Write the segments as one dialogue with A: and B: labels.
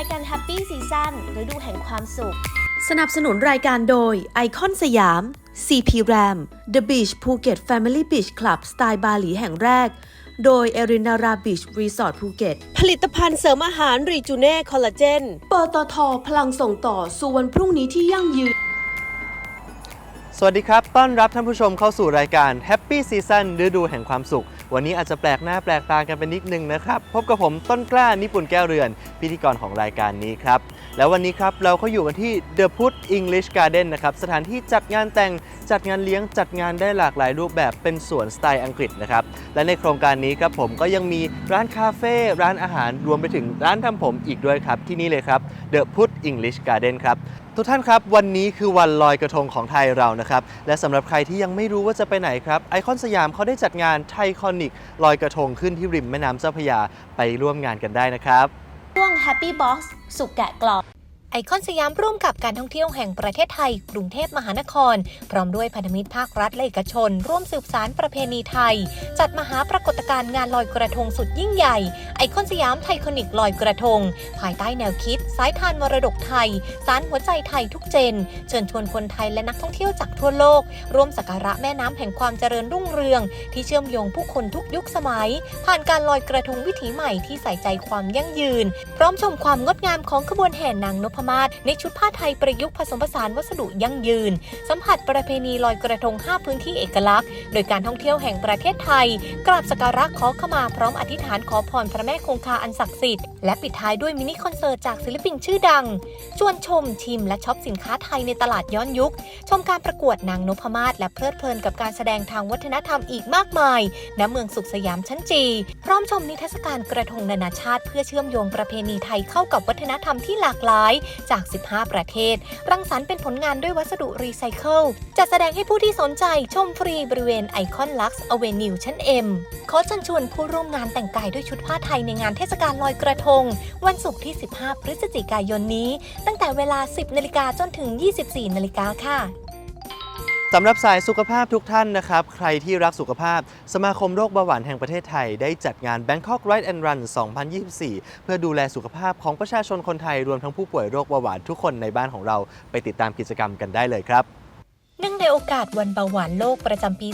A: ายการ Happy Season ฤดูแห่งความสุข
B: สนับสนุนรายการโดยไอคอนสยาม CP Ram The Beach Phuket Family Beach Club สไตล์บาหลีแห่งแรก โดย e r i n a r a Beach Resort Phuket ผลิตภัณฑ์เสริมอาหารรีจูเน่คอลลาเจนปตทพลังส่งต่อสู่วันพรุ่งนี้ที่ยั่งยืน
C: สวัสดีครับ ต้อนรับท่านผู้ชมเข้าสู่รายการ Happy Season ฤดูแห่งความสุข วันนี้อาจจะแปลกหน้าแปลกตากันไปนิดนึงนะครับ พบกับผมต้นกล้านิปุ่นแก้วเรือน พิธีกรของรายการนี้ครับ แล้ววันนี้ครับเราก็อยู่กันที่ The Put English Garden นะครับสถานที่จัดงานแต่งจัดงานเลี้ยงจัดงานได้หลากหลายรูปแบบเป็นสวนสไตล์อังกฤษนะครับและในโครงการนี้ครับผมก็ยังมีร้านคาเฟ่ร้านอาหารรวมไปถึงร้านทำผมอีกด้วยครับที่นี่เลยครับ The Put English Garden ครับทุกท่านครับ วันนี้คือวันลอยกระทงของไทยเรานะครับ และสำหรับใครที่ยังไม่รู้ว่าจะไปไหนครับไอคอนสยามเขาได้จัดงานไทคอนิกลอยกระทงขึ้นที่ริมแม่น้ำเจ้าพระยาไปร่วมงานกันได้นะครับ
A: ช่วง Happy Box สุกแกะกล่อง
D: ไอคอนสยามร่วมกับการท่องเที่ยวแห่งประเทศไทย กรุงเทพมหานคร พร้อมด้วยพันธมิตรภาครัฐและเอกชน ร่วมสืบสารประเพณีไทย จัดมหาปรากฏการณ์งานลอยกระทงสุดยิ่งใหญ่ ไอคอนสยามไทคอนิกลอยกระทง ภายใต้แนวคิด สายทานมรดกไทย สารหัวใจไทยทุกเจน เชิญชวนคนไทยและนักท่องเที่ยวจากทั่วโลก ร่วมสักการะแม่น้ำแห่งความเจริญรุ่งเรือง ที่เชื่อมโยงผู้คนทุกยุคสมัย ผ่านการลอยกระทงวิถีใหม่ที่ใส่ใจความยั่งยืน พร้อมชมความงดงามของขบวนแห่นางนพมาศในชุดผ้าไทยประยุกต์ผสมผสานวัสดุยั่งยืน สัมผัสประเพณีลอยกระทง 5 พื้นที่เอกลักษณ์ โดยการท่องเที่ยวแห่งประเทศไทย กราบสักการะขอขมาพร้อมอธิษฐานขอพรพระแม่คงคาอันศักดิ์สิทธิ์และปิดท้ายด้วยมินิคอนเสิร์ตจากศิลปินชื่อดัง ชวนชมชิมและช็อปสินค้าไทยในตลาดย้อนยุค ชมการประกวดนางนพมาศและเพลิดเพลินกับการแสดงทางวัฒนธรรมอีกมากมายณเมืองสุขสยามชั้นจี พร้อมชมนิทรรศการกระทงนานาชาติ เพื่อเชื่อมโยงประเพณีไทยเข้ากับวัฒนธรรมที่หลากหลายจาก 15 ประเทศ รังสรรค์เป็นผลงานด้วยวัสดุรีไซเคิลจัดแสดงให้ผู้ที่สนใจชมฟรีบริเวณไอคอนลักซ์อเวนิวชั้นเอ็มขอเชิญชวนผู้ร่วมงานแต่งกายด้วยชุดผ้าไทยในงานเทศกาลลอยกระทง วันศุกร์ที่ 15 พฤศจิกายนนี้ ตั้งแต่เวลา 10นาฬิกาจนถึง 24นาฬิกาค่ะ
C: สำหรับสายสุขภาพทุกท่านนะครับ ใครที่รักสุขภาพ สมาคมโรคเบาหวานแห่งประเทศไทย ได้จัดงาน Bangkok Ride and Run 2024 เพื่อดูแลสุขภาพของประชาชนคนไทย รวมทั้งผู้ป่วยโรคเบาหวานทุกคนในบ้านของเรา ไปติดตามกิจกรรมกันได้เลยครับ
D: เนื่องในโอกาสวันเบาหวานโลกประจำปี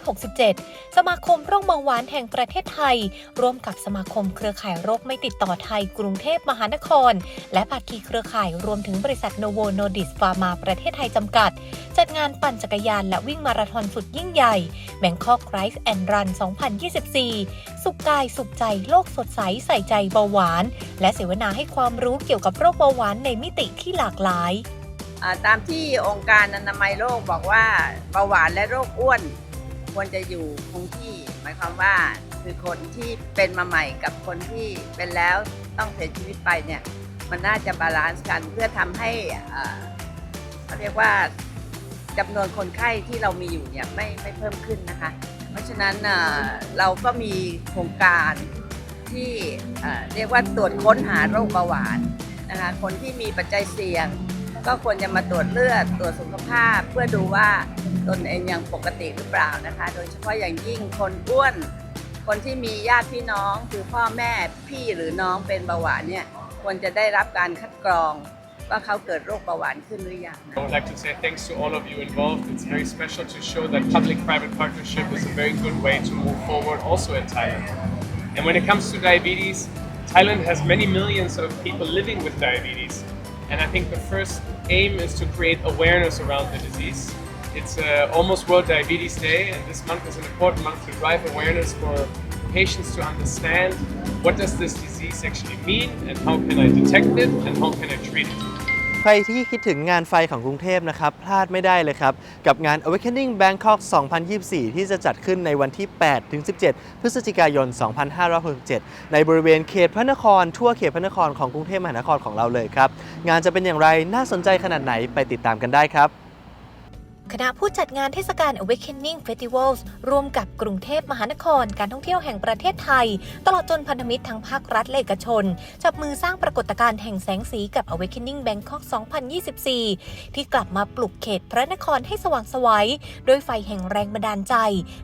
D: 2567 สมาคมโรคเบาหวานแห่งประเทศไทย ร่วมกับสมาคมเครือข่ายโรคไม่ติดต่อไทยกรุงเทพมหานคร และภาคีเครือข่ายรวมถึงบริษัทโนโวโนดิสฟาร์มาประเทศไทยจำกัด จัดงานปั่นจักรยานและวิ่งมาราธอนสุดยิ่งใหญ่ Bangkok Rise and Run 2024 สุขกายสุขใจโลกสดใสใส่ใจเบาหวาน และเสวนาให้ความรู้เกี่ยวกับโรคเบาหวานในมิติที่หลากหลาย
E: ตามที่องค์การอนามัยโลกบอกว่าเบาหวานและโรคอ้วนควรจะอยู่คงที่ หมายความว่าคือคนที่เป็นมาใหม่กับคนที่เป็นแล้วต้องเสียชีวิตไปเนี่ยมันน่าจะบาลานซ์กันเพื่อทำให้อ่าเขาเรียกว่าจำนวนคนไข้ที่เรามีอยู่เนี่ยไม่ไม่เพิ่มขึ้นนะคะ เพราะฉะนั้นอ่าเราก็มีโครงการที่อ่าเรียกว่าตรวจค้นหาโรคเบาหวานนะคะคนที่มีปัจจัยเสี่ยง ก็ควรจะมาตรวจเลือดตรวจสุขภาพ เพื่อดูว่าตนเองยังปกติหรือเปล่านะคะ โดยเฉพาะอย่างยิ่งคนอ้วน คนที่มีญาติพี่น้องคือพ่อแม่พี่หรือน้องเป็นเบาหวานเนี่ยควรจะได้รับการคัดกรองว่าเขาเกิดโรคเบาหวานขึ้นหรือยัง
F: I would like to say thanks to all of you involved. It's very special to show that public-private partnership is a very good way to move forward also in Thailand. And when it comes to diabetes, Thailand has many millions of people living with diabetes. And I think the first aim is to create awareness around the disease. It's uh, almost World Diabetes Day, and this month is an important month to drive awareness for patients to understand what does this disease actually mean, and how can I detect it, and how can I treat it.
C: รที่คิดถึงงานไฟของกรุงเทพนะครับ พลาดไม่ได้เลยครับ กับงาน Awakening Bangkok 2024 ที่จะจัดขึ้นในวันที่ 8 ถึง 17 พฤศจิกายน 2567 ในบริเวณเขตพระนคร ทั่วเขตพระนครของกรุงเทพมหานครของเราเลยครับ งานจะเป็นอย่างไรน่าสนใจขนาดไหนไปติดตามกันได้ครับ
D: คณะผู้จัดงานเทศกาล Awakening Festivals ร่วมกับกรุงเทพมหานคร การท่องเที่ยวแห่งประเทศไทย ตลอดจนพันธมิตรทั้งภาครัฐและเอกชน จับมือสร้างปรากฏการณ์แห่งแสงสีกับ Awakening Bangkok 2024 ที่กลับมาปลุกเขตพระนครให้สว่างไสวัยด้วยไฟแห่งแรงบันดาลใจ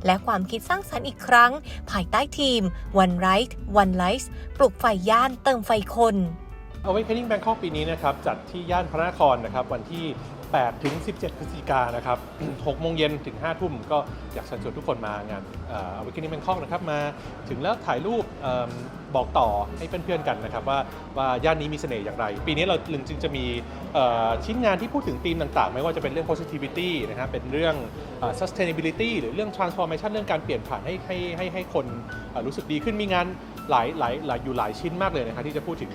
D: และความคิดสร้างสรรค์อีกครั้ง ภายใต้ทีม One Right One Light ปลุกไฟย่านเติมไฟคน
G: Awakening Bangkok ปีนี้นะครับจัดที่ย่านพระนครนะครับวันที่ 8 ถึง 17 พฤศจิกายนนะครับ 6 โมงเย็นถึง 5 ทุ่มก็อยากเชิญชวนทุกคนมางานเอ่อ Awakening Bangkok นะครับ มาถึงแล้วถ่ายรูปเอิ่มบอกต่อให้เพื่อนๆกันนะครับ ว่าว่าย่านนี้มีเสน่ห์อย่างไร ปีนี้เราจึงจะมีชิ้นงานที่พูดถึงธีมต่างๆ ไม่ว่าจะเป็นเรื่อง positivity นะครับเป็นเรื่องอ sustainability หรือเรื่อง transformation เรื่องการเปลี่ยนผ่านให้ให้ให้ให้คนรู้สึกดีขึ้นมีงาน หลายหลายหลายอยู่หลายชิ้นมากเลยนะครับที่จะพูดถึง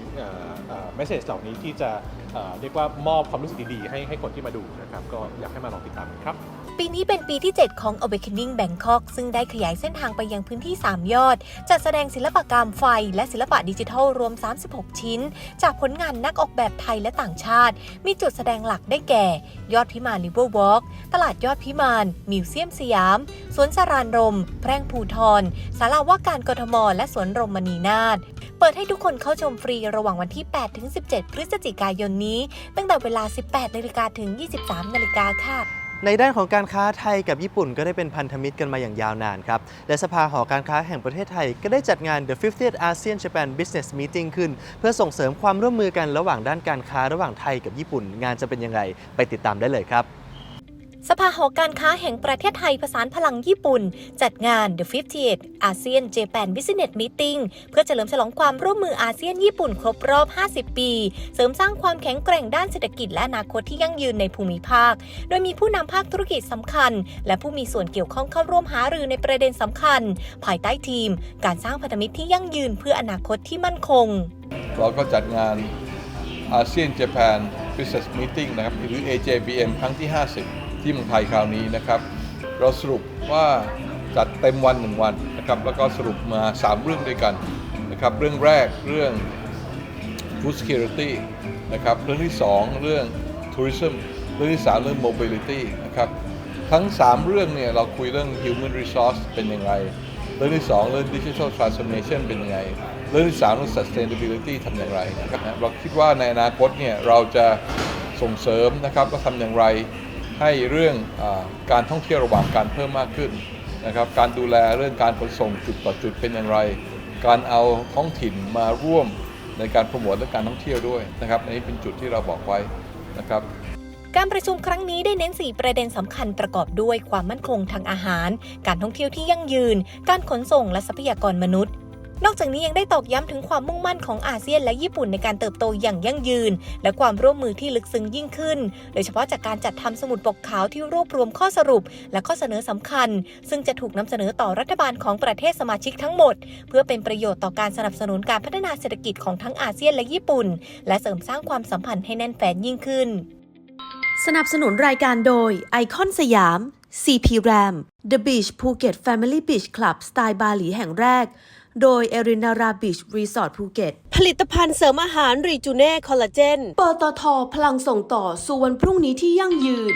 G: เมสเซจเหล่านี้ที่จะเอ่อเรียกว่ามอบความรู้สึกดีๆให้ให้คนที่มาดูนะครับก็อยากให้มาลองติดตามกันครับ
D: ปีนี้เป็นปีที่ 7 ของ Awakening Bangkok ซึ่งได้ขยายเส้นทางไปยังพื้นที่ 3 ยอด จัดแสดงศิลปกรรมไฟ และศิลปะดิจิทัลรวม 36 ชิ้น จากผลงานนักออกแบบไทยและต่างชาติ มีจุดแสดงหลักได้แก่ ยอดพิมาน River Walk ตลาดยอดพิมานมิวเซียมสยาม สวนสารานรม แพร่งภูทรศาลาว่าการกทม และสวนรมมณีนาถเปิดให้ทุกคนเข้าชมฟรีระหว่างวันที่ 8 ถึง 17 พฤศจิกายนนี้ ตั้งแต่เวลา 18 นาฬิกาถึง 23 นาฬิกาค่ะ
C: ในด้านของการค้าไทยกับญี่ปุ่นก็ได้เป็นพันธมิตรกันมาอย่างยาวนานครับ และสภาหอการค้าแห่งประเทศไทยก็ได้จัดงาน The 50th ASEAN Japan Business Meeting ขึ้น เพื่อส่งเสริมความร่วมมือกันระหว่างด้านการค้าระหว่างไทยกับญี่ปุ่น งานจะเป็นยังไงไปติดตามได้เลยครับ
D: สภาหอการค้าแห่งประเทศไทยประสานพลังญี่ปุ่น จัดงาน The 50th ASEAN Japan Business Meeting เพื่อเฉลิมฉลองความร่วมมืออาเซียนญี่ปุ่นครบรอบ 50 ปี เสริมสร้างความแข็งแกร่งด้านเศรษฐกิจและอนาคตที่ยั่งยืนในภูมิภาค โดยมีผู้นำภาคธุรกิจสำคัญ และผู้มีส่วนเกี่ยวข้องเข้าร่วมหารือในประเด็นสำคัญ ภายใต้ทีม การสร้างพันธมิตรที่ยั่งยืนเพื่ออนาคตที่มั่นคง
H: เราก็จัดงานอาเซียน j แปน Business Meeting นะครับหรือ AJBM ครั้งที่ 50 ที่เมืองไทยคราวนี้นะครับ เราสรุปว่าจัดเต็มวันหนึ่งวันนะครับแล้วก็สรุปมา 3 เรื่องด้วยกันนะครับเรื่องแรกเรื่อง Food Security นะครับเรื่องที่ 2 เรื่อง Tourism เรื่องที่ 3 เรื่อง Mobility นะครับทั้ง 3 เรื่องเนี่ยเราคุยเรื่อง Human Resource เป็นยังไงเรื่องที่ 2 เรื่อง Digital Transformation เป็นยังไง เรื่องที่ 3 เรื่อง Sustainability ทำอย่างไรนะครับเราคิดว่าในอนาคตเนี่ยเราจะส่งเสริมนะครับว่าทำอย่างไร ให้เรื่องอการท่องเที่ยวระหว่างการเพิ่มมากขึ้นนะครับการดูแลเรื่องการขนส่งจุดต่อจุดเป็นอย่างไร การเอาท้องถิ่นมาร่วมในการโปรโมทเรื่องการท่องเที่ยวด้วยนะครับอันนี้เป็นจุดที่เราบอกไว้นะครับ
D: การประชุมครั้งนี้ได้เน้น 4 ประเด็นสำคัญประกอบด้วยความมั่นคงทางอาหาร การท่องเที่ยวที่ยั่งยืน การขนส่งและทรัพยากรมนุษย์ นอกจากนี้ยังได้ตอกย้ำถึงความมุ่งมั่นของอาเซียนและญี่ปุ่นในการเติบโตอย่างยั่งยืน และความร่วมมือที่ลึกซึ้งยิ่งขึ้น โดยเฉพาะจากการจัดทำสมุดปกขาวที่รวบรวมข้อสรุป และข้อเสนอสำคัญ ซึ่งจะถูกนำเสนอต่อรัฐบาลของประเทศสมาชิกทั้งหมด เพื่อเป็นประโยชน์ต่อการสนับสนุนการพัฒนาเศรษฐกิจของทั้งอาเซียนและญี่ปุ่น และเสริมสร้างความสัมพันธ์ให้แน่นแฟ้นยิ่งขึ้น
B: สนับสนุนรายการโดยไอคอนสยาม CP Ram The Beach Phuket Family Beach Club สไตล์บาหลีแห่งแรก โดย e r i n a r a Beach Resort ภูเก็ต ผลิตภัณฑ์เสริมอาหารรีจูเน่คอลลาเจน ปตทพลังส่งต่อสู่วันพรุ่งนี้ที่ยั่งยืน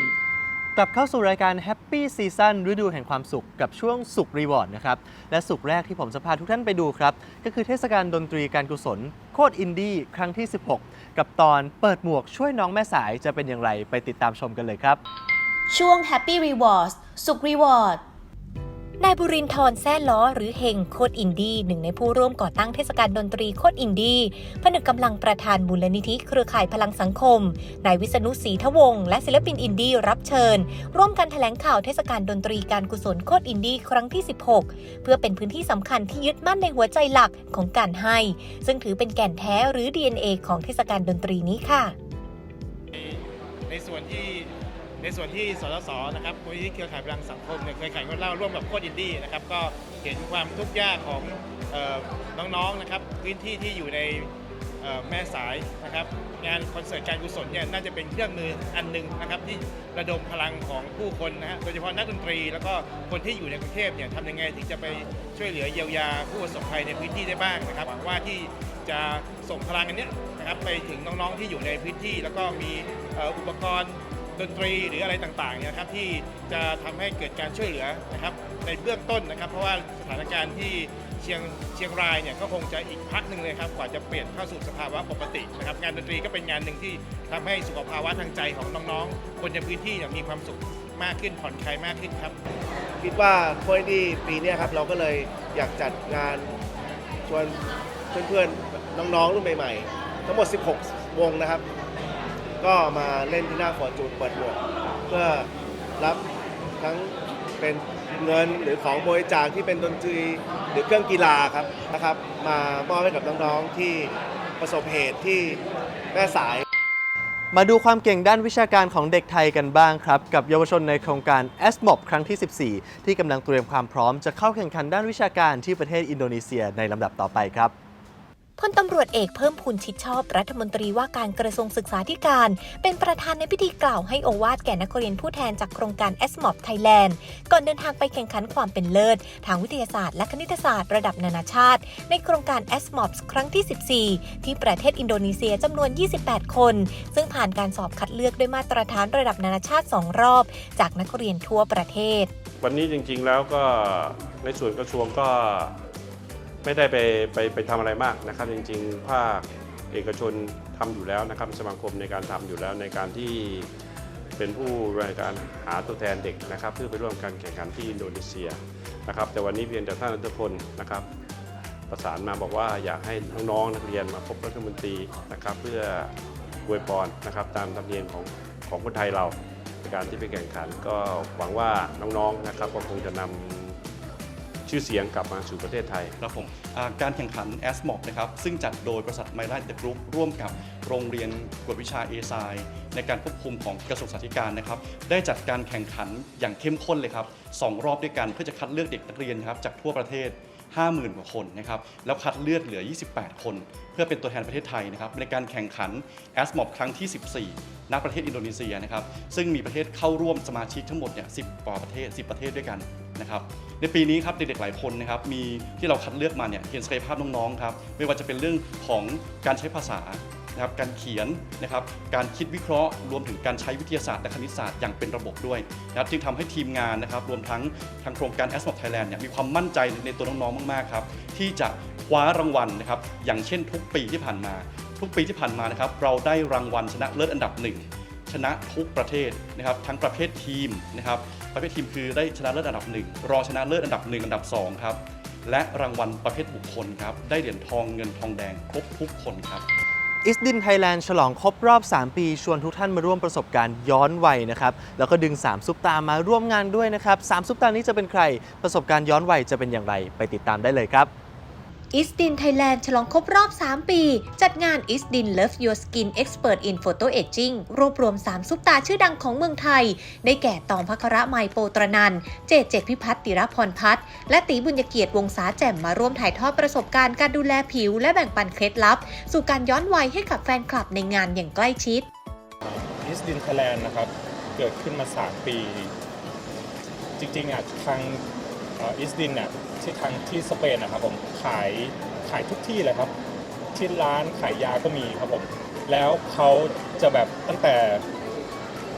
C: กลับเข้าสู่รายการ Happy Season ฤดูแห่งความสุขกับช่วงสุขรีวอร์ดนะครับ และสุขแรกที่ผมจะพาทุกท่านไปดูครับ ก็คือเทศกาลดนตรีการกุศล โคตรอินดี้ครั้งที่ 16 กับตอนเปิดหมวกช่วยน้องแม่สายจะเป็นอย่างไรไปติดตามชมกันเลยครับ
A: ช่วง Happy Rewards สุข Reward
D: นายบุรินทร์แซ่ล้อหรือเฮงโคตรอินดี้หนึ่งในผู้ร่วมก่อตั้งเทศกาลดนตรีโคตรอินดี้ผนึกกำลังประธานมูลนิธิเครือข่ายพลังสังคม นายวิษณุศรีทวง และศิลปินอินดี้รับเชิญ ร่วมกันแถลงข่าวเทศกาลดนตรีการกุศลโคตรอินดี้ครั้งที่ 16 เพื่อเป็นพื้นที่สำคัญที่ยึดมั่นในหัวใจหลักของการให้ ซึ่งถือเป็นแก่นแท้หรือ DNA ของเทศกาลดนตรีนี้ค่ะ
I: ในส่วนที่ ในส่วนที่สสสนะครับมูลนิธิเครือข่ายพลังสังคมเนี่ยเคยแข่งกันเล่าร่วมกับโคดอินดี้นะครับก็เห็นความทุกข์ยากของน้องๆนะครับพื้นที่ที่อยู่ในแม่สายนะครับงานคอนเสิร์ตการกุศลเนี่ยน่าจะเป็นเครื่องมืออันหนึ่งนะครับที่ระดมพลังของผู้คนนะฮะโดยเฉพาะนักดนตรี แล้วก็คนที่อยู่ในกรุงเทพเนี่ยทำยังไงที่จะไปช่วยเหลือเยียวยาผู้ประสบภัยในพื้นที่ได้บ้างนะครับหวังว่าที่จะส่งพลังอันนี้นะครับไปถึงน้องๆที่อยู่ในพื้นที่ แล้วก็มีอุปกรณ์ ดนตรีหรืออะไรต่างๆเนี่ยนะครับที่จะทำให้เกิดการช่วยเหลือนะครับในเบื้องต้นนะครับ เพราะว่าสถานการณ์ที่เชียงเชียงรายเนี่ยก็คงจะอีกพักหนึ่งเลยครับกว่าจะเปลี่ยนเข้าสู่สภาวะปกตินะครับงานดนตรีก็เป็นงานหนึ่งที่ทำให้สุขภาวะทางใจของน้องๆ คนในพื้นที่เนี่ยมีความสุขมากขึ้นผ่อนคลายมากขึ้นครับ
J: คิดว่าโคเอดีปีนี้ครับเราก็เลยอยากจัดงานชวนเพื่อนๆน้องๆรุ่นใหม่ๆ ทั้งหมด 16 วงนะครับ ก็มาเล่นที่หน้าฟอร์จูนเปิดหมวกเพื่อรับทั้งเป็นเงินหรือของบริจาคที่เป็นดนตรีหรือเครื่องกีฬาครับนะครับ มามอบให้กับน้องๆที่ประสบเหตุที่แม่สาย
C: มาดูความเก่งด้านวิชาการของเด็กไทยกันบ้างครับ กับเยาวชนในโครงการ s m o p ครั้งที่ 14 ที่กำลังเตรียมความพร้อมจะเข้าแข่งขันด้านวิชาการที่ประเทศอินโดนีเซียในลำดับต่อไปครับ
D: พลตำรวจเอกเพิ่มพูนชิดชอบรัฐมนตรีว่าการกระทรวงศึกษาธิการ เป็นประธานในพิธีกล่าวให้โอวาทแก่นักเรียนผู้แทนจากโครงการ s m o p Thailand ก่อนเดินทางไปแข่งขันความเป็นเลิศ ทางวิทยาศาสตร์และคณิตศาสตร์ระดับนานาชาติ ในโครงการ s m o p ครั้งที่ 14 ที่ประเทศอินโดนีเซียจำนวน 28 คน ซึ่งผ่านการสอบคัดเลือกด้วยมาตรฐานระดับนานาชาติ 2 รอบ จากนักเรียนทั่วประเทศ
K: วันนี้จริงๆแล้วก็ในส่วนกระทรวงก็ ไม่ได้ไปไปไปทำอะไรมากนะครับ จริง ๆ ภาคเอกชนทำอยู่แล้วนะครับสมาคมในการทำอยู่แล้วในการที่เป็นผู้ในการหาตัวแทนเด็กนะครับ เพื่อไปร่วมการแข่งขันที่อินโดนีเซียนะครับ แต่วันนี้เพียงแต่ท่านรัฐพลนะครับ ประสานมาบอกว่าอยากให้น้องๆนักเรียนมาพบรัฐมนตรีนะครับ เพื่ออวยพรนะครับ ตามธรรมเนียมของของคนไทยเราในการที่ไปแข่งขัน ก็หวังว่าน้องๆนะครับก็คงจะนำ ชื่อเสียงกลับมาสู่ประเทศไทย
L: ครับผมอ่าการแข่งขัน a s m o นะครับซึ่งจัดโดยบริษัทไมล่าเดกรุ๊ปร่วมกับโรงเรียนกวดวิชาเอไซในการควบคุมของกระทรวงสาธการนะครับได้จัดการแข่งขันอย่างเข้มข้นเลยครับสองรอบด้วยกันเพื่อจะคัดเลือกเด็กนักเรียนครับจากทั่วประเทศ 50,000กว่าคนนะครับแล้วคัดเลือกเหลือ 28 คน เพื่อเป็นตัวแทนประเทศไทยนะครับในการแข่งขันแอสมอบครั้งที่ 14 ณ ประเทศอินโดนีเซียนะครับซึ่งมีประเทศเข้าร่วมสมาชิกทั้งหมดเนี่ย10กว่าประเทศ 10 ประเทศด้วยกันนะครับในปีนี้ครับเด็กๆหลายคนนะครับมีที่เราคัดเลือกมาเนี่ยเห็นศักยภาพน้องๆครับไม่ว่าจะเป็นเรื่องของการใช้ภาษา นะครับการเขียนนะครับการคิดวิเคราะห์รวมถึงการใช้วิทยาศาสตร์และคณิตศาสตร์อย่างเป็นระบบด้วยนะครับจึงทำให้ทีมงานนะครับรวมทั้งทางโครงการ a s m o p Thailand เนี่ยมีความมั่นใจในตัวน้องๆมากๆครับที่จะคว้ารางวัลนะครับอย่างเช่นทุกปีที่ผ่านมา ทุกปีที่ผ่านมานะครับเราได้รางวัลชนะเลิศอันดับหนึ่งชนะทุกประเทศนะครับทั้งประเภททีมนะครับประเภททีมคือได้ชนะเลิศอันดับหนึ่งรองชนะเลิศอันดับหนึ่งอันดับสองครับและรางวัลประเภทบุคคลครับได้เหรียญทองเงินทองแดงครบทุกคนครับ
C: อิสดินไทยแลนด์ฉลองครบรอบ 3 ปี ชวนทุกท่านมาร่วมประสบการณ์ย้อนวัยนะครับ แล้วก็ดึง 3 ซุปตามาร่วมงานด้วยนะครับ 3 ซุปตานี้จะเป็นใคร ประสบการณ์ย้อนวัยจะเป็นอย่างไร ไปติดตามได้เลยครับ
D: อิสดินไทยแลนด์ฉลองครบรอบ 3 ปี จัดงานอิสดิน Love Your Skin Expert in Photo Aging รวบรวม 3 ซุปตาชื่อดังของเมืองไทย ได้แก่ตองพัคระไมโปตรนัน เจเจพิพัฒน์ติรพรพัฒน์และตีบุญญเกียรติวงศาแจ่มมาร่วมถ่ายทอดประสบการณ์การดูแลผิว และแบ่งปันเคล็ดลับ สู่การย้อนวัยให้กับแฟนคลับในงานอย่างใกล้ชิด
M: อิสดินไทยแลนด์นะครับเกิดขึ้นมา 3 ปี จริงๆอะทางอิสดินเนี่ย ที่ทางที่สเปนนะครับผมขายขายทุกที่เลยครับ ที่ร้านขายยาก็มีครับผมแล้วเขาจะแบบตั้งแต่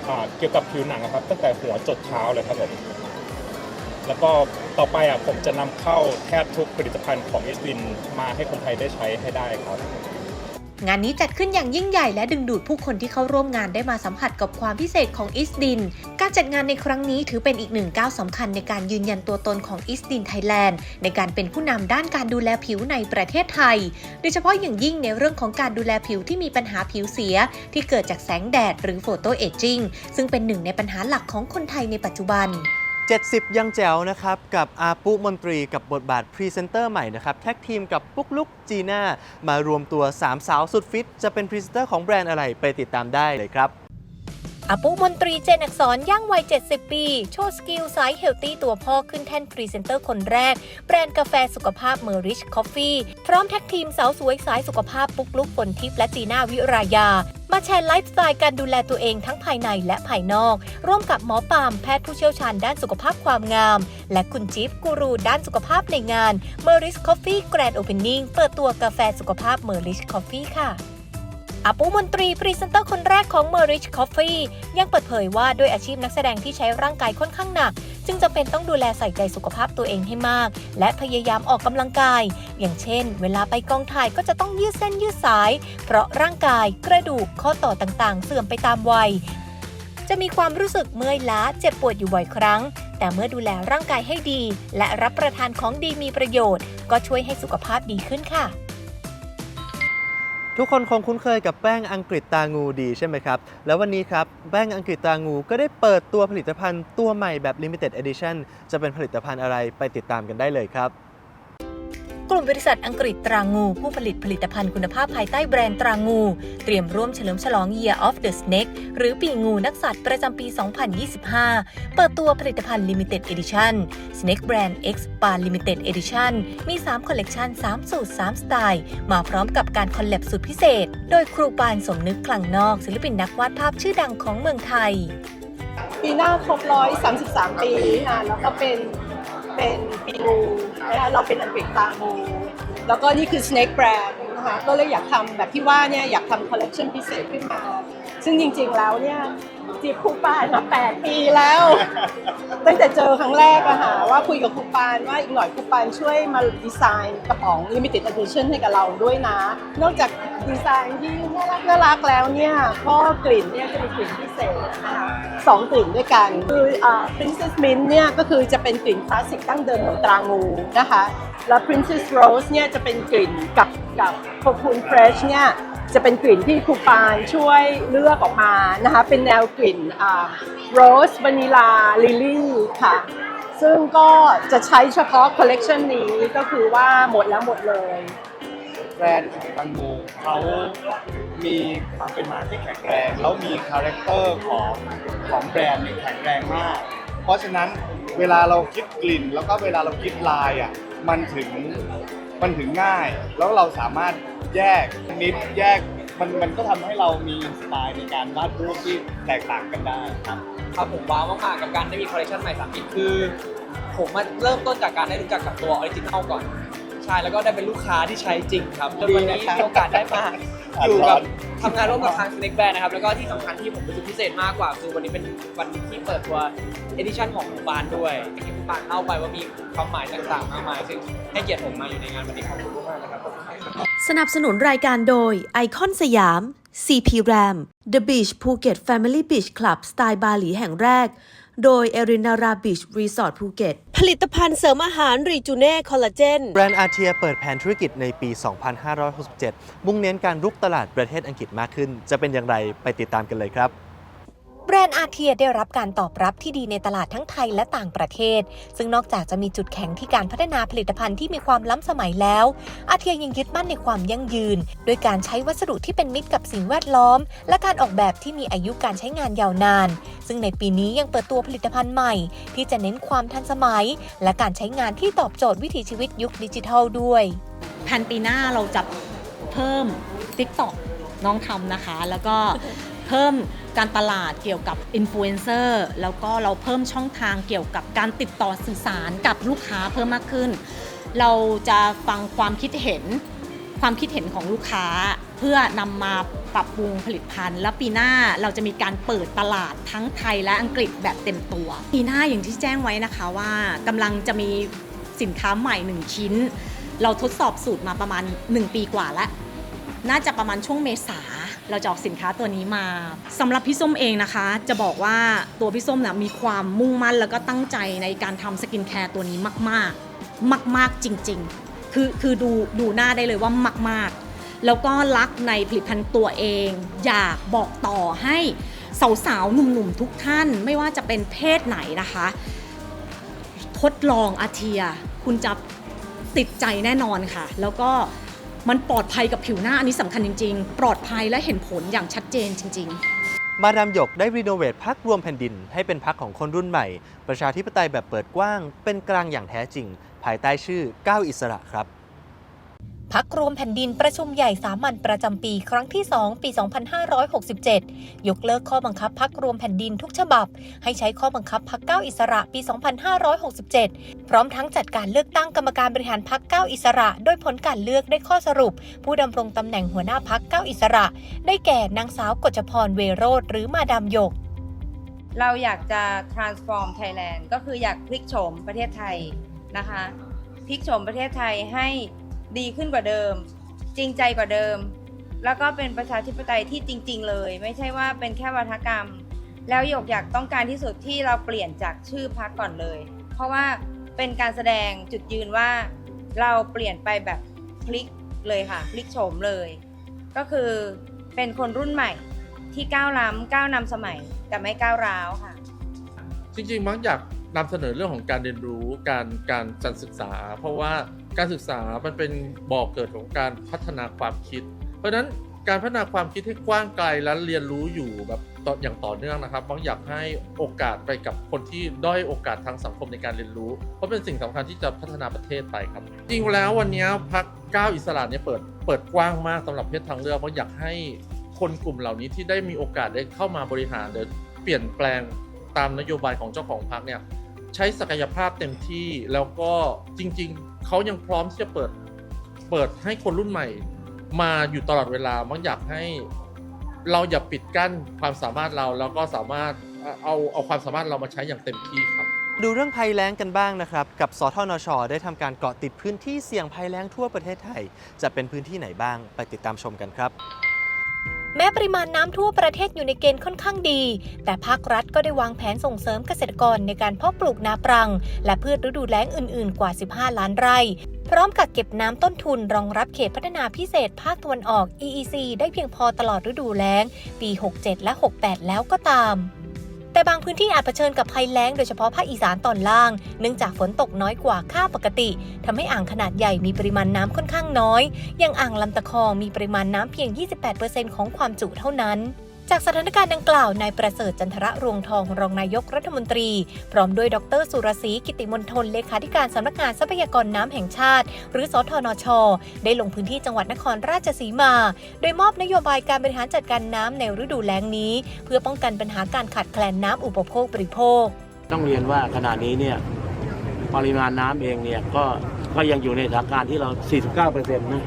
M: อ่าเกี่ยวกับผิวหนังอะครับ ตั้งแต่หัวจดเท้าเลยครับผมแล้วก็ต่อไปอะผมจะนำเข้าแทบทุกผลิตภัณฑ์ของอิสวินมาให้คนไทยได้ใช้ให้ได้ครับ
D: งานนี้จัดขึ้นอย่างยิ่งใหญ่และดึงดูดผู้คนที่เข้าร่วมงานได้มาสัมผัสกับความพิเศษของอิสดิน การจัดงานในครั้งนี้ถือเป็นอีกหนึ่งก้าวสำคัญในการยืนยันตัวตนของอิสดินไทยแลนด์ในการเป็นผู้นำด้านการดูแลผิวในประเทศไทย โดยเฉพาะอย่างยิ่งในเรื่องของการดูแลผิวที่มีปัญหาผิวเสีย ที่เกิดจากแสงแดด หรือโฟโตเอจจิ้งซึ่งเป็นหนึ่งในปัญหาหลักของคนไทยในปัจจุบัน
C: 70 ยังแจ๋วนะครับ กับอาปุมนตรีกับบทบาทพรีเซนเตอร์ใหม่นะครับ แท็กทีมกับปุ๊กลุกจีน่ามารวมตัว 3 สาวสุดฟิต จะเป็นพรีเซนเตอร์ของแบรนด์อะไรไปติดตามได้เลยครับ
D: อาปุมนตรีเจนอักษรย่างวัย 70 ปี โชว์สกิลสายเฮลตี้ตัวพ่อขึ้นแท่นพรีเซนเตอร์คนแรก แบรนด์กาแฟสุขภาพเมอริชคอฟฟี่พร้อมแท็กทีมสาวสวยสายสุขภาพปุ๊กลุกฝนทิพย์และจีน่าวิรายา มาแชร์ไลฟ์สไตล์การดูแลตัวเองทั้งภายในและภายนอก ร่วมกับหมอปามแพทย์ผู้เชี่ยวชาญด้านสุขภาพความงาม และคุณจิ๊บกูรูด้านสุขภาพในงาน m e r i s Coffee Grand Opening เปิดตัวกาแฟสุขภาพ m e r i s Coffee ค่ะ อาปุมนตรีพรีเซนเตอร์คนแรกของ m e r i c h Coffee ยังเปิดเผยว่าด้วยอาชีพนักแสดงที่ใช้ร่างกายค่อนข้างหนัก จึงจำเป็นต้องดูแลใส่ใจสุขภาพตัวเองให้มาก และพยายามออกกำลังกาย อย่างเช่น เวลาไปกองถ่ายก็จะต้องยืดเส้นยืดสาย เพราะร่างกายกระดูกข้อต่อต่างๆ เสื่อมไปตามวัย จะมีความรู้สึกเมื่อยล้าเจ็บปวดอยู่บ่อยครั้งแต่เมื่อดูแลร่างกายให้ดี และรับประทานของดีมีประโยชน์ ก็ช่วยให้สุขภาพดีขึ้นค่ะ
C: ทุกคนคงคุ้นเคยกับแป้งอังกฤษตางูดีใช่ไหมครับ แล้ววันนี้ครับแป้งอังกฤษตางูก็ได้เปิดตัวผลิตภัณฑ์ตัวใหม่แบบ Limited Edition จะเป็นผลิตภัณฑ์อะไรไปติดตามกันได้เลยครับ
D: กลุ่มบริษัทอังกฤษตรางู ผู้ผลิตผลิตภัณฑ์คุณภาพภายใต้แบรนด์ตรางู เตรียมร่วมเฉลิมฉลอง Year of the Snake หรือปีงูนักสัตว์ประจำปี 2025 เปิดตัวผลิตภัณฑ์ Limited Edition Snake Brand X Bar Limited Edition มี 3 คอลเลกชัน3 สูตร 3 สไตล์ มาพร้อมกับการคอลแลบสุดพิเศษ โดยครูปานสมนึกคลังนอก ศิลปินนักวาดภาพชื่อดังของเมืองไทย
N: ปีหน้าครบร้อยสามสิบสามปีค่ะแล้วก็เป็น เป็นปีงูนะคะเราเป็นอังกฤษตางูแล้วก็นี่คือ Snake Brand นะคะก็เลยอยากทำแบบที่ว่าเนี่ยอยากทำคอลเลคชันพิเศษขึ้นมา ซึ่งจริงๆแล้วเนี่ย จีบครูปานมา8ปีแล้ว ตั้งแต่เจอครั้งแรกอะค่ะว่าคุยกับครูปานว่าอีกหน่อยครูปานช่วยมาดีไซน์กระป๋อง Limited Edition ให้กับเราด้วยนะ นอกจากดีไซน์ที่น่ารักน่ารักแล้วเนี่ยก็กลิ่นเนี่ยจะเป็นกลิ่นพิเศษนะคะสองกลิ่นด้วยกัน คืออ่า Princess Mint เนี่ยก็คือจะเป็นกลิ่นคลาสสิกตั้งเดิมของตรางูนะคะ แล้ว Princess Rose เนี่ยจะเป็นกลิ่นกับกับ Cocoon Fresh เนี่ย จะเป็นกลิ่นที่ครูปานช่วยเลือกออกมานะคะ เป็นแนวกลิ่นอ่า Rose Vanilla Lily ค่ะ ซึ่งก็จะใช้เฉพาะคอลเลกชันนี้ก็คือว่าหมดแล้วหมดเลย
O: แบรนด์ของตังโมเขามีความเป็นมาที่แข็งแรง แล้วมีคาแรคเตอร์ของของแบรนด์เนี่ยแข็งแรงมาก เพราะฉะนั้นเวลาเราคิดกลิ่นแล้วก็เวลาเราคิดลายอะมันถึง มันถึงง่าย แล้วเราสามารถแยกนิดแยกมันมันก็ทำให้เรามีสไตล์ในการวาดรูปที่แตกต่างกันได้ครับ
P: ครับผมว้าวมากๆกับการได้มีคอลเลคชันใหม่สามปีคือ ผมมาเริ่มต้นจากการได้รู้จักกับตัวออริจินัลก่อน ใช่แล้วก็ได้เป็นลูกค้าที่ใช้จริงครับจนวันนี้
O: ดีนะครับ
P: มีโอกาสได้มา อยู่กับทำงานร่วมกับทาง Snake Band นะครับ แล้วก็ที่สำคัญที่ผมรู้สึกพิเศษมากกว่า คือวันนี้เป็นวันที่เปิดตัวเอดิชั่นของบานด้วยอย่างที่คุณบานเล่าไปว่ามีความหมายต่างๆมากมาย ซึ่งให้เกียรติผมมาอยู่ในงานวันนี้ขอบคุณมากๆนะครับผม
B: สนับสนุนรายการโดยไอคอนสยาม CP Ram The Beach Phuket Family Beach Club สไตล์บาหลีแห่งแรก โดย e r i n a r a Beach Resort Phuket ผลิตภัณฑ์เสริมอาหารรีจูเน่คอลลาเจน
C: แบรนด์อาเทียเปิดแผนธุรกิจในปี 2567 มุ่งเน้นการรุกตลาดประเทศอังกฤษมากขึ้น จะเป็นอย่างไรไปติดตามกันเลยครับ
D: แบรนด์อาเทียได้รับการตอบรับที่ดีในตลาดทั้งไทยและต่างประเทศ ซึ่งนอกจากจะมีจุดแข็งที่การพัฒนาผลิตภัณฑ์ที่มีความล้ำสมัยแล้ว อาเทียยังยึดมั่นในความยั่งยืน โดยการใช้วัสดุที่เป็นมิตรกับสิ่งแวดล้อม และการออกแบบที่มีอายุการใช้งานยาวนาน ซึ่งในปีนี้ยังเปิดตัวผลิตภัณฑ์ใหม่ ที่จะเน้นความทันสมัย และการใช้งานที่ตอบโจทย์วิถีชีวิตยุคดิจิทัลด้วย
Q: แผนปีหน้าเราจะเพิ่ม TikTok น้องทำนะคะ แล้วก็เพิ่ม การตลาดเกี่ยวกับอินฟลูเอนเซอร์แล้วก็เราเพิ่มช่องทางเกี่ยวกับการติดต่อสื่อสารกับลูกค้าเพิ่มมากขึ้น เราจะฟังความคิดเห็นความคิดเห็นของลูกค้า เพื่อนำมาปรับปรุงผลิตภัณฑ์ และปีหน้าเราจะมีการเปิดตลาดทั้งไทยและอังกฤษแบบเต็มตัว ปีหน้าอย่างที่แจ้งไว้นะคะว่ากำลังจะมีสินค้าใหม่1ชิ้น เราทดสอบสูตรมาประมาณ 1 ปีกว่าแล้ว น่าจะประมาณช่วงเมษา เราจะออกสินค้าตัวนี้มาสำหรับพี่ส้มเองนะคะ จะบอกว่าตัวพี่ส้มนะมีความมุ่งมั่นแล้วก็ตั้งใจในการทำสกินแคร์ตัวนี้มาก ๆ มาก ๆ จริง ๆ คือคือดูดูหน้าได้เลยว่ามาก ๆ แล้วก็รักในผลิตภัณฑ์ตัวเอง อยากบอกต่อให้สาวๆหนุ่มๆทุกท่านไม่ว่าจะเป็นเพศไหนนะคะ ทดลองอาเทีย คุณจะติดใจแน่นอนค่ะ แล้วก็ มันปลอดภัยกับผิวหน้าอันนี้สำคัญจริง ๆ ปลอดภัยและเห็นผลอย่างชัดเจนจริง ๆ
C: มาดามหยกได้รีโนเวทพักรวมแผ่นดิน ให้เป็นพักของคนรุ่นใหม่ ประชาธิปไตยแบบเปิดกว้าง เป็นกลางอย่างแท้จริง ภายใต้ชื่อก้าวอิสระครับ
D: พักรวมแผ่นดินประชุมใหญ่สามัญประจำปีครั้งที่ 2 ปี 2567 ยกเลิกข้อบังคับพักรวมแผ่นดินทุกฉบับ ให้ใช้ข้อบังคับพักเก้าอิสระปี 2567 พร้อมทั้งจัดการเลือกตั้งกรรมการบริหารพักเก้าอิสระ โดยผลการเลือกได้ข้อสรุป ผู้ดำรงตำแหน่งหัวหน้าพักเก้าอิสระ ได้แก่นางสาวกจพรเวโรธหรือมาดามหยก
R: เราอยากจะ transform Thailand ก็คืออยากพลิกโฉมประเทศไทยนะคะ พลิกโฉมประเทศไทยให้ ดีขึ้นกว่าเดิม จริงใจกว่าเดิม แล้วก็เป็นประชาธิปไตยที่จริง ๆ เลย ไม่ใช่ว่าเป็นแค่วัฒกรรม แล้วหยกอยากต้องการที่สุดที่เราเปลี่ยนจากชื่อพักก่อนเลย เพราะว่าเป็นการแสดงจุดยืนว่าเราเปลี่ยนไปแบบพลิกเลยค่ะพลิกโฉมเลย ก็คือเป็นคนรุ่นใหม่ที่ก้าวล้ำก้าวนำสมัยแต่ไม่ก้าวร้าวค่ะ
S: จริงๆมักอยากนำเสนอเรื่องของการเรียนรู้การการการศึกษา เพราะว่า การศึกษามันเป็นบ่อกเกิดของการพัฒนาความคิด เพราะฉะนั้นการพัฒนาความคิดให้กว้างไกลและเรียนรู้อยู่แบบตอย่างต่อเนื่องนะครับมักอยากให้โอกาสไปกับคนที่ด้อยโอกาสทางสังคมในการเรียนรู้ เพราะเป็นสิ่งสำคัญที่จะพัฒนาประเทศไปครับ จริงแล้ววันนี้พักก้าวอิสระเนี่ยเปิดเปิดกว้างมากสำหรับเพศทางเลือกเพราะอยากให้คนกลุ่มเหล่านี้ที่ได้มีโอกาสได้เข้ามาบริหารหรือเปลี่ยนแปลงตามนโยบายของเจ้าของพรรคเนี่ยใช้ศักยภาพเต็มที่แล้วก็จริง ๆ เขายังพร้อมที่จะเปิดเปิดให้คนรุ่นใหม่ มาอยู่ตลอดเวลามันอยากให้เราอย่าปิดกั้นความสามารถเราแล้วก็สามารถเอาเอาความสามารถเรามาใช้อย่างเต็มที่ครับ
C: ดูเรื่องภัยแล้งกันบ้างนะครับ กับสทนช ได้ทำการเกาะติดพื้นที่เสี่ยงภัยแล้งทั่วประเทศไทย จะเป็นพื้นที่ไหนบ้างไปติดตามชมกันครับ
D: แม้ปริมาณน้ำทั่วประเทศอยู่ในเกณฑ์ค่อนข้างดี แต่ภาครัฐก็ได้วางแผนส่งเสริมเกษตรกรในการเพาะปลูกนาปรัง และพืชฤดูแล้งอื่นๆ กว่า 15 ล้านไร่ พร้อมกับเก็บน้ำต้นทุนรองรับเขตพัฒนาพิเศษภาคตะวันออก EEC ได้เพียงพอตลอดฤดูแล้ง ปี 67 และ 68 แล้วก็ตาม แต่บางพื้นที่อาจเผชิญกับภัยแล้งโดยเฉพาะภาคอีสานตอนล่าง เนื่องจากฝนตกน้อยกว่าค่าปกติทำให้อ่างขนาดใหญ่มีปริมาณน้ำค่อนข้างน้อย อย่างอ่างลำตะคองมีปริมาณน้ำเพียง 28%ของความจุเท่านั้น จากสถานการณ์ดังกล่าวนายประเสริฐจันทระรวงทองรองนายกรัฐมนตรี พร้อมด้วยดรสุรศรีกิติมนทนเลขาธิการสำนักงานทรัพยากรน้ำแห่งชาติ หรือสทนช ได้ลงพื้นที่จังหวัดนครราชสีมา โดยมอบนโยบายการบริหารจัดการน้ำในฤดูแล้งนี้ เพื่อป้องกันปัญหาการขาดแคลนน้ำอุปโภคบริโภค
T: ต้องเรียนว่าขณะนี้เนี่ยปริมาณน้ำเองเนี่ยก็ก็ยังอยู่ในสถานการณ์ที่เรา 49%นะ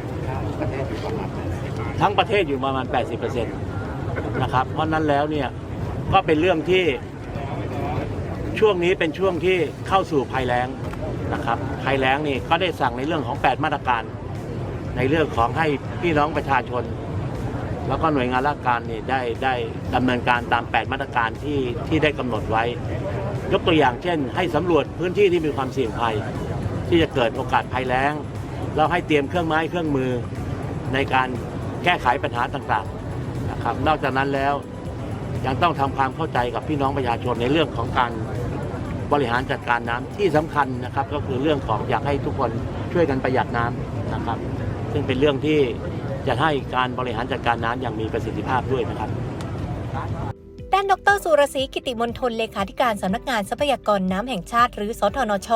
T: ทั้งประเทศอยู่ประมาณ 80% นะครับ เพราะนั้นแล้วเนี่ยก็เป็นเรื่องที่ช่วงนี้เป็นช่วงที่เข้าสู่ภัยแล้งนะครับภัยแล้งนี่ก็ได้สั่งในเรื่องของ 8 มาตรการ ในเรื่องของให้พี่น้องประชาชน แล้วก็หน่วยงานราชการนี่ได้ได้ดำเนินการตาม 8 มาตรการที่ที่ได้กำหนดไว้ ยกตัวอย่างเช่น ให้สำรวจพื้นที่ที่มีความเสี่ยงภัย ที่จะเกิดโอกาสภัยแล้งแล้วให้เตรียมเครื่องไม้เครื่องมือในการแก้ไขปัญหาต่างๆ นะครับ นอกจากนั้นแล้วยังต้องทำความเข้าใจกับพี่น้องประชาชนในเรื่องของการบริหารจัดการน้ำที่สำคัญนะครับ ก็คือเรื่องของอยากให้ทุกคนช่วยกันประหยัดน้ำนะครับ ซึ่งเป็นเรื่องที่จะให้การบริหารจัดการน้ำอย่างมีประสิทธิภาพด้วยนะครับ
D: ด้านดรสุรศรีกิติมนทนเลขาธิการสำนักงานทรัพยากรน้ำแห่งชาติ หรือสทนช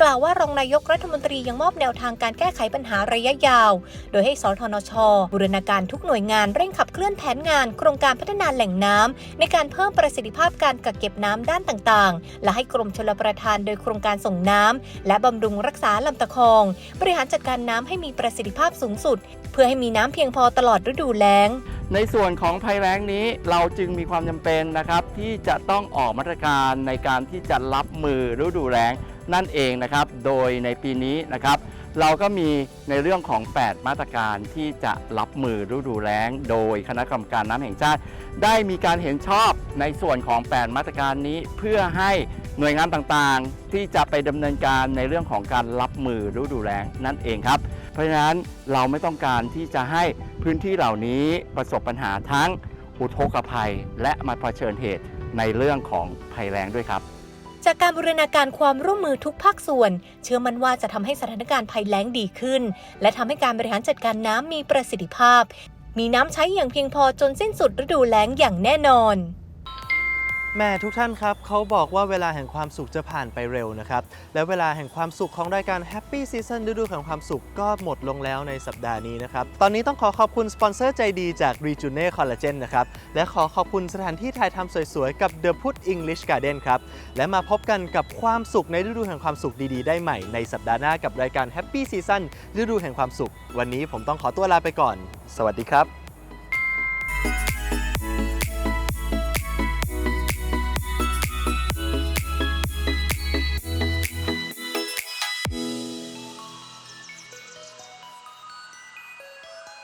D: กล่าวว่ารองนายกรัฐมนตรียังมอบแนวทางการแก้ไขปัญหาระยะยาว โดยให้สทนช บูรณาการทุกหน่วยงานเร่งขับเคลื่อนแผนงาน โครงการพัฒนาแหล่งน้ำในการเพิ่มประสิทธิภาพการกักเก็บน้ำด้านต่างๆ และให้กรมชลประทานโดยโครงการส่งน้ำและบำรุงรักษาลำตะคอง บริหารจัดการน้ำให้มีประสิทธิภาพสูงสุด เพื่อให้มีน้ำเพียงพอตลอดฤดูแล้ง
U: ในส่วนของภัยแล้งนี้เราจึงมีความจำเป็นนะครับ ที่จะต้องออกมาตรการในการที่จะรับมือฤดูแล้งนั่นเองนะครับ โดยในปีนี้นะครับ เราก็มีในเรื่องของ 8 มาตรการที่จะรับมือฤดูแล้ง โดยคณะกรรมการน้ำแห่งชาติ ได้มีการเห็นชอบในส่วนของ 8 มาตรการนี้เพื่อให้หน่วยงานต่างๆ ที่จะไปดำเนินการในเรื่องของการรับมือฤดูแล้งนั่นเองครับ เพราะฉะนั้นเราไม่ต้องการที่จะให้พื้นที่เหล่านี้ประสบปัญหาทั้งอุทกภัย และมาเผชิญเหตุในเรื่องของภัยแล้งด้วยครับ
D: จากการบูรณาการความร่วมมือทุกภาคส่วน เชื่อมั่นว่าจะทำให้สถานการณ์ภัยแล้งดีขึ้น และทำให้การบริหารจัดการน้ำมีประสิทธิภาพ มีน้ำใช้อย่างเพียงพอจนสิ้นสุดฤดูแล้งอย่างแน่นอน
C: แม่ทุกท่านครับเขาบอกว่าเวลาแห่งความสุขจะผ่านไปเร็วนะครับ และเวลาแห่งความสุขของรายการ Happy Season ฤดูแห่งความสุขก็หมดลงแล้วในสัปดาห์นี้นะครับ ตอนนี้ต้องขอขอบคุณสปอนเซอร์ใจดีจาก Rejuve Collagen นะครับ และขอขอบคุณสถานที่ถ่ายทำสวยๆ กับ The Put English Garden ครับ และมาพบกันกับความสุขในฤดูแห่งความสุขดีๆ ได้ใหม่ในสัปดาห์หน้ากับรายการ Happy Season ฤดูแห่งความสุข วันนี้ผมต้องขอตัวลาไปก่อน สวัสดีครับ